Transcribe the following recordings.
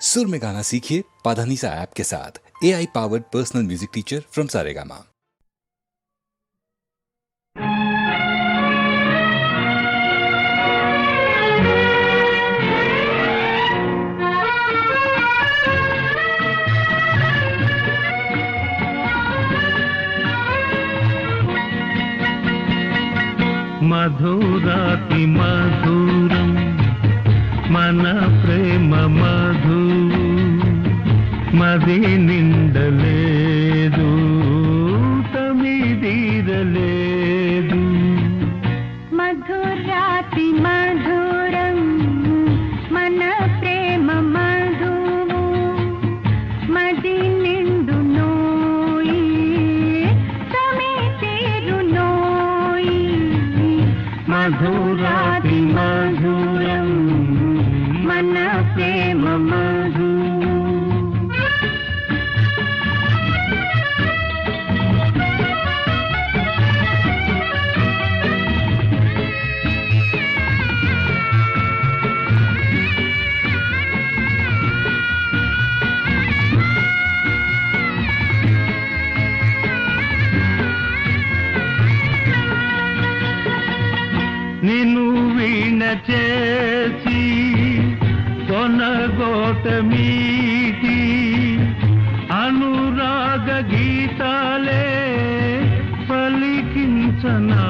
सुर में गाना सीखिए पाधानीसा ऐप के साथ A I powered personal music teacher from Saregama మధురాతి మధురం మన ప్రేమ మధు మది నిండలేదు తమిదీరలేదు మీటి అనురాగ గీతాలే పలికించనా.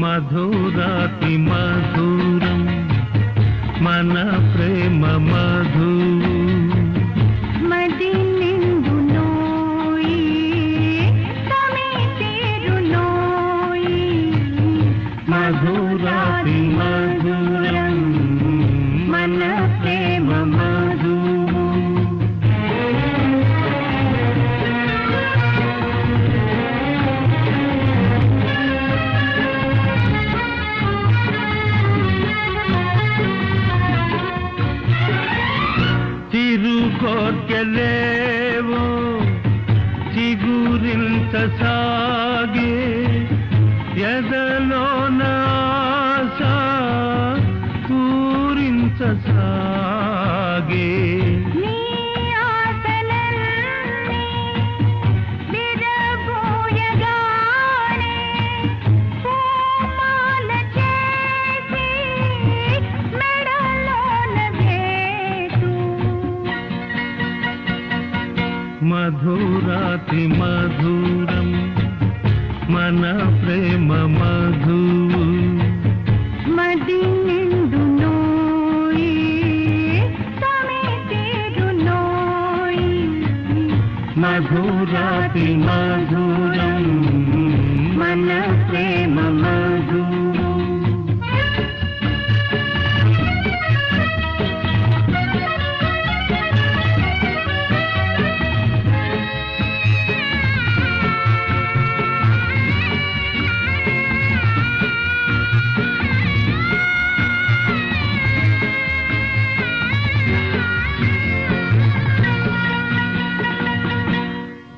మధురాతి మధురం మన ప్రేమ మధు. మధురాతి మధురం మన ప్రేమ మధు మది మధురాతి మధురం మన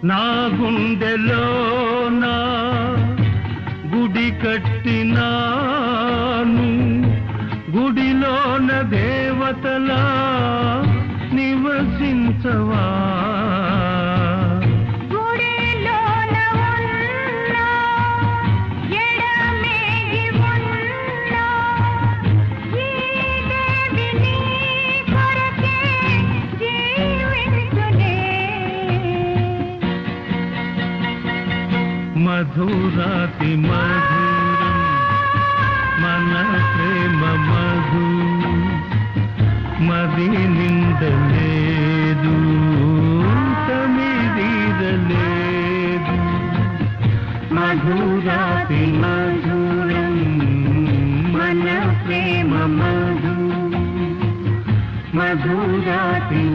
నా గుండెలో మధురాతి మధురం మన ప్రేమ మధు మది నిందలేదు తమిదీరలేదు మధురాతి మధురం మన ప్రేమ మధు మధురాతి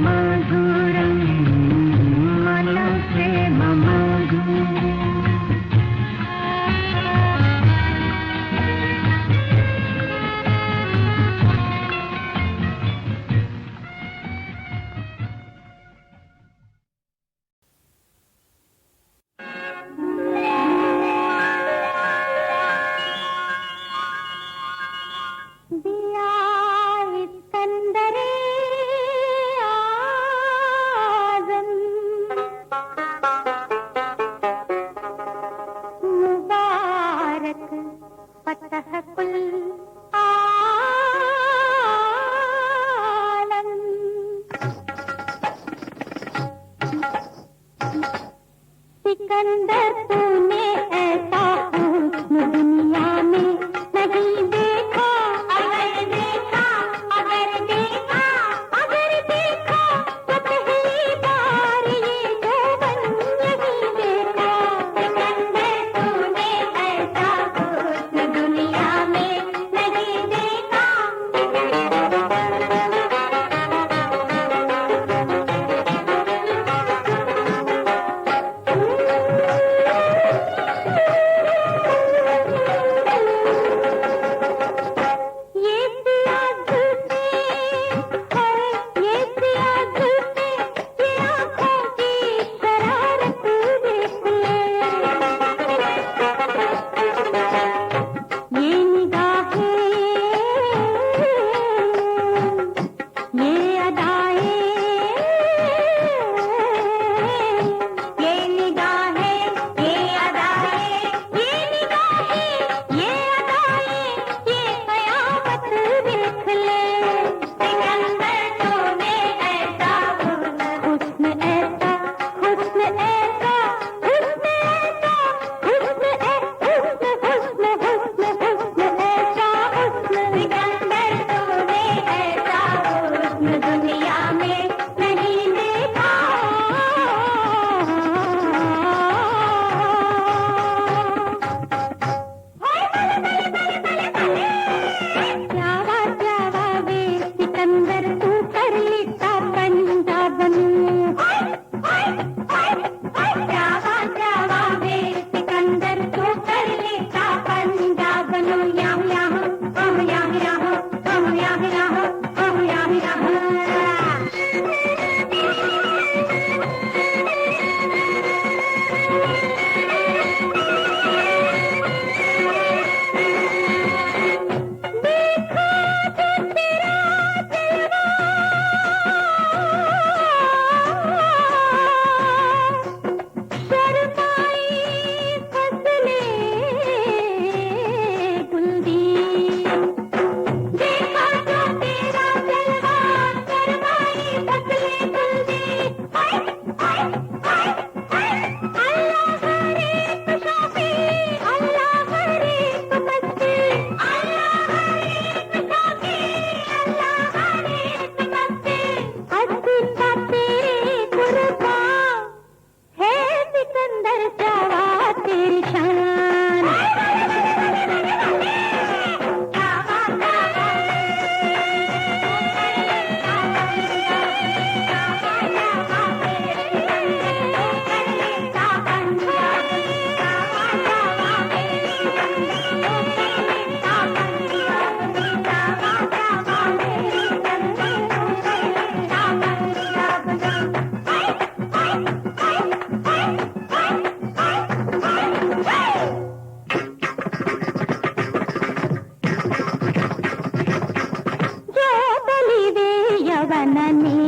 man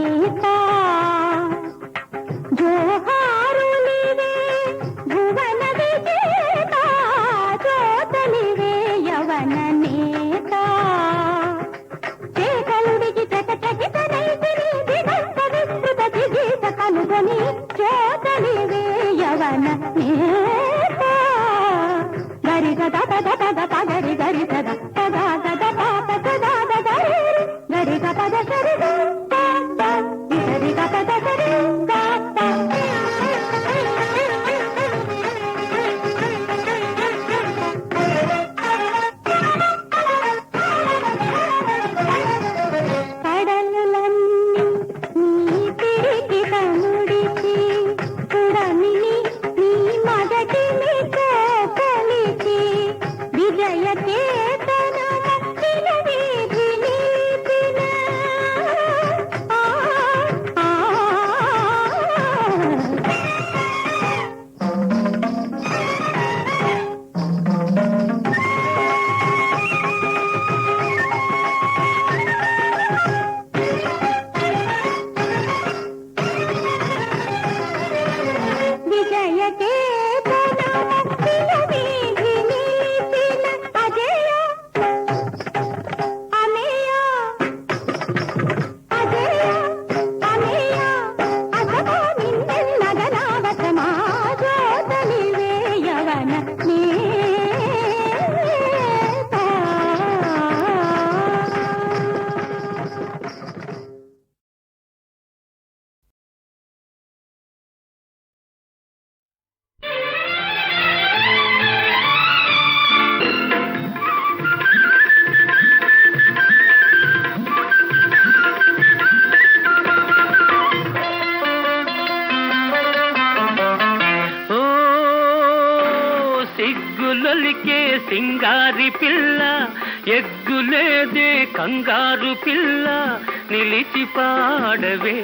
నిలిచి పాడవే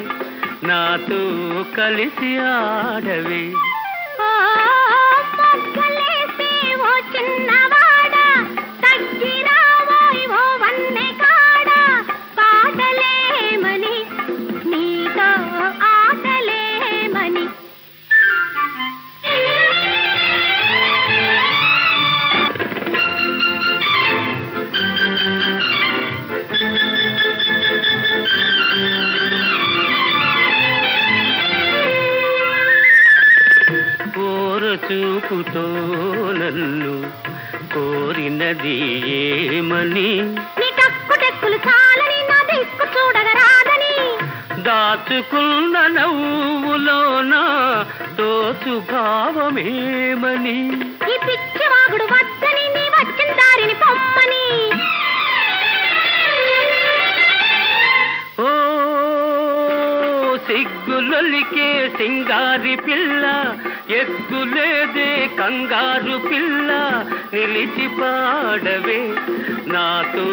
నాతో కలిసి ఆడవే. చిన్న చూపుతో నన్ను కోరినది ఏమని? దాచుకున్న నవ్వులోన తోచు భావమేమని? ఈ పిచ్చి వాగుడు వద్దని నీ వచ్చిన దారిని పొమ్మని. ఓ సిగ్గులొలికే సింగారి పిల్ల ఎత్తులేదే కంగారు పిల్ల నిలిచి పాడవే. నాతో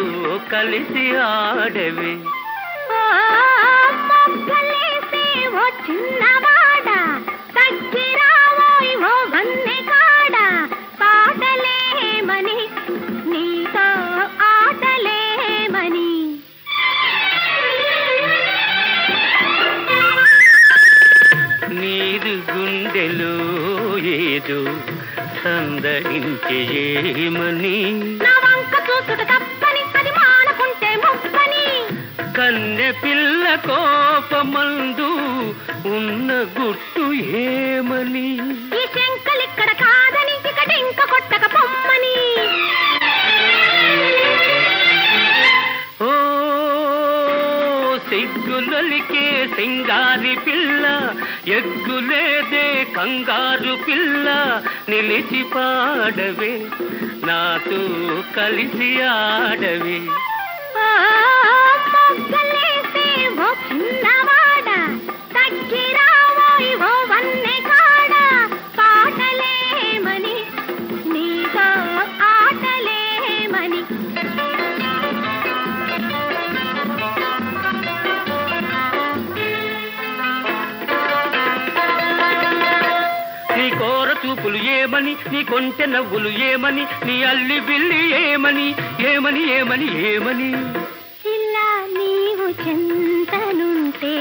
కలిసి ఆడవే. ఓ చిన్నవాడా తగ్గిరావోయ్ ఓ వన్నె నీరు గుండెలో ఏదో సందడించే ఏమని కన్నె పిల్ల కోపమందు ఉన్న గుట్టు ఏమని. ఈ శంకలిక్కడ కాదని ఇకటింక కొట్టక పొమ్మని ఓ సిగ్గులొలికే సింగారి పిల్ల ఎగ్గులేదే కంగారు పిల్ల నిలిచి పాడవే. నాతో కలిసి ఆడవే. నీ కొంచె నవ్వులు ఏమని నీ అల్లి బిల్లి ఏమని ఏమని ఏమని ఏమని? ఇలా నీవు చింతనుంటే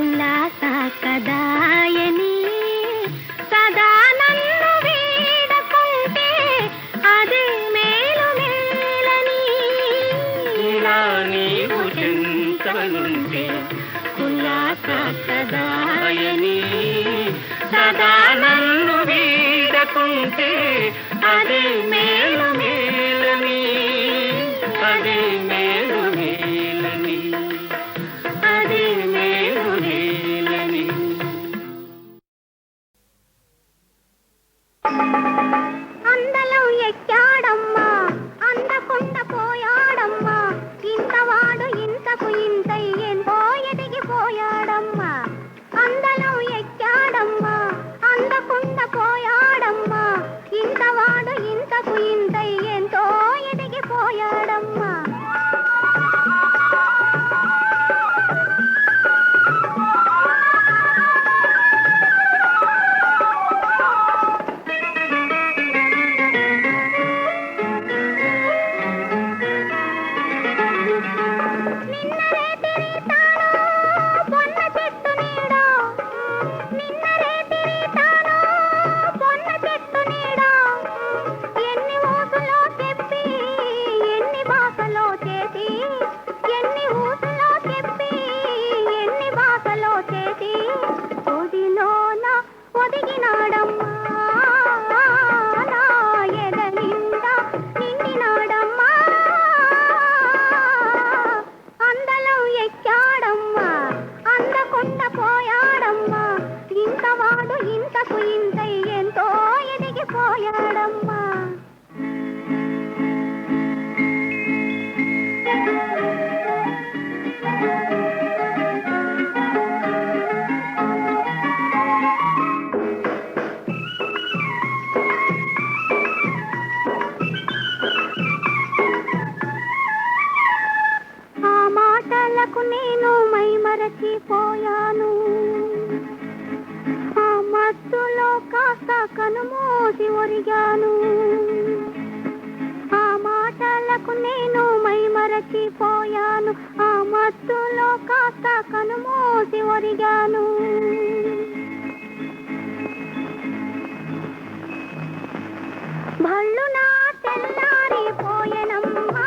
ఉల్లాస కదాయని సదా నన్ను వీడకుంటే అదే మేలు మేలని. ఇలా నీవు చింతనుంటే ఉల్లాస కదాయని సదా నన్ను వీడకుంటే అది మేలు ఒరిగాను భళ్ళు నా తెల్లారిపోయెనమ్మా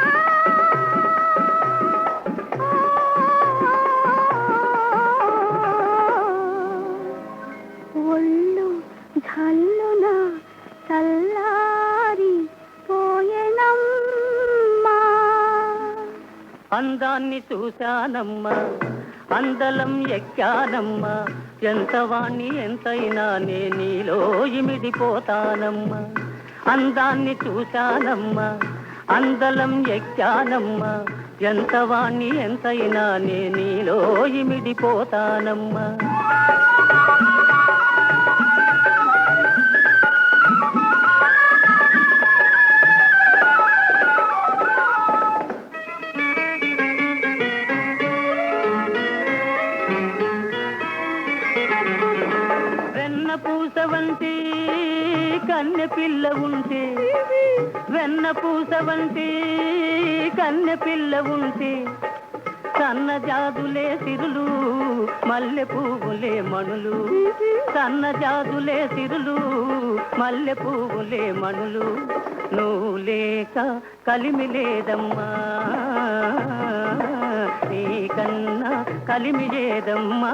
ఒళ్ళు జల్లున చల్లారి పోయెనమ్మా. అందాన్ని చూశానమ్మా. అందలం ఎక్కానమ్మా. ఎంత వాణ్ణి ఎంతైనా నే నీలో ఇమిడిపోతానమ్మా. అందాన్ని చూశానమ్మా. అందలం ఎక్కానమ్మా. ఎంత వాణ్ణి ఎంతైనా నే నీలో ఇమిడిపోతానమ్మా. వెన్న పూస కన్నె పిల్ల ఉంటే సన్న జాదులే సిరులు మల్లె పువ్వులే మణులు. సన్న జాదులే సిరులు మల్లె పువ్వులే మణులు. నువ్వు లేక కలిమి లేదమ్మా నీకన్నా కలిమి లేదమ్మా.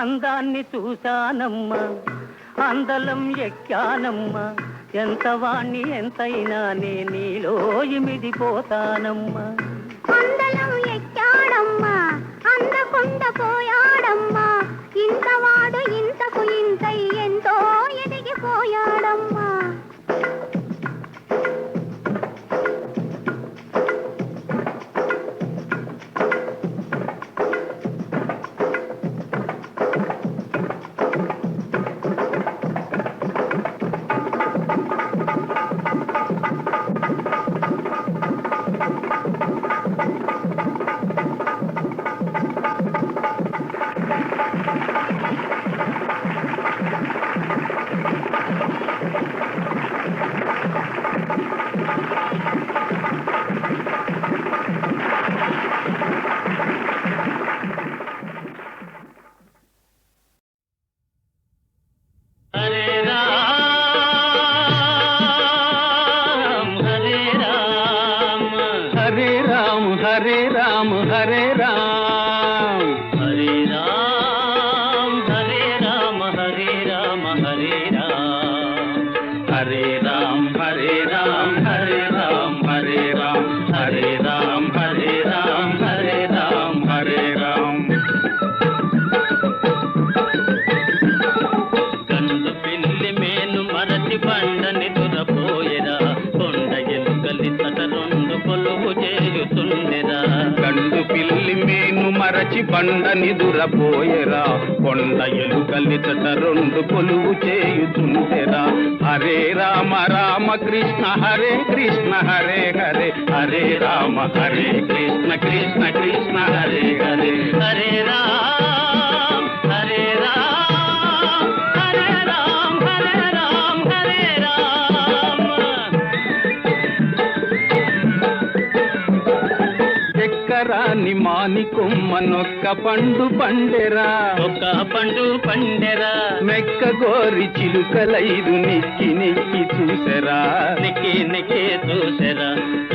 అందాన్ని చూశానమ్మా అందలం ఎక్కానమ్మా. ఎంత వాణ్ణి ఎంతైనా నే నీలో ఇమిడిపోతానమ్మా. అందలం ఎక్కాడమ్మా అందకుండా పోయాడమ్మా. ఇంతవాడు ఇంతకు ఇంతై ఎంతో ఎదిగిపోయాడమ్మా. మరచి బండని దురపోయెరా కొండ ఎలుకలి రెండు కొలువు చేయుచుంటెరా హరే రామ రామ కృష్ణ హరే కృష్ణ హరే హరే. హరే రామ హరే కృష్ణ కృష్ణ కృష్ణ హరే హరే. హరే రామ. మాని కొమ్మ నొక్క పండు పండెరా. ఒక పండు పండెరా. మెక్క గోరి చిలుకలైదు నిక్కి నిక్కి చూసెరా. నెక్కి నెక్కి చూసెరా.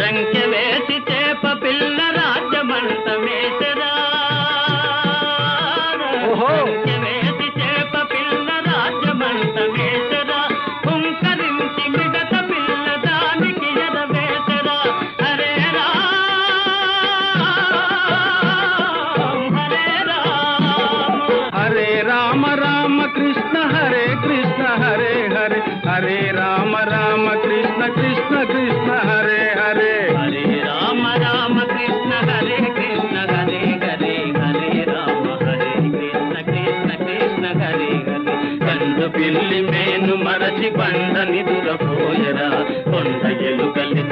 రంకె వేసి చేప పిల్ల రాజ్యమంత పిల్లి మేను మరచి బండ నిదురపోయరా. కొండ ఎలుకలి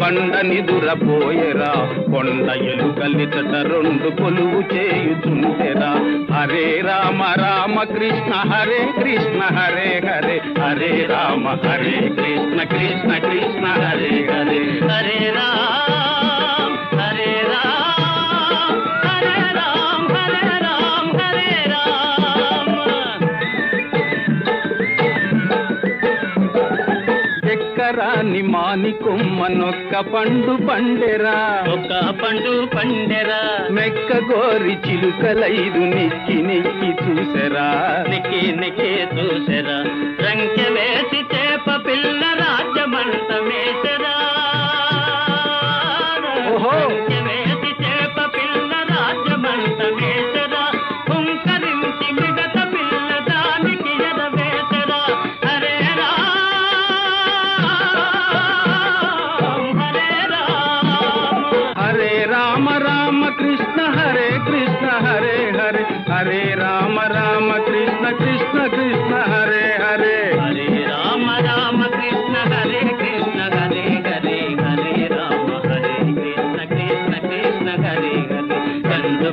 మరచి బండ కొండ ఎలుకలిచట రెండు కొలువు చేయుచుంటెరా? హరే రామ రామ కృష్ణ హరే కృష్ణ హరే హరే. హరే రామ హరే కృష్ణ కృష్ణ కృష్ణ హరే హరే. హరే రామ. రావి కొమ్మ నొక్క పండు పండెరా. ఒక పండు పండెరా. మెక్క గోరి చిలుకలైదు నెక్కి నెక్కి చూసరా. నెక్కి నెక్కి చూసరా. రంగ వేసి చేప పిల్ల రాజ్యమంత వేసెరా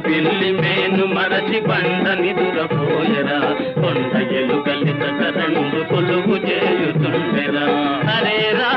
పెళ్ళి మేను మరచి బండని దురపోయరా కొండ ఎలుకలి రెండు కొలువు చేయుతుండెరా అరేరా!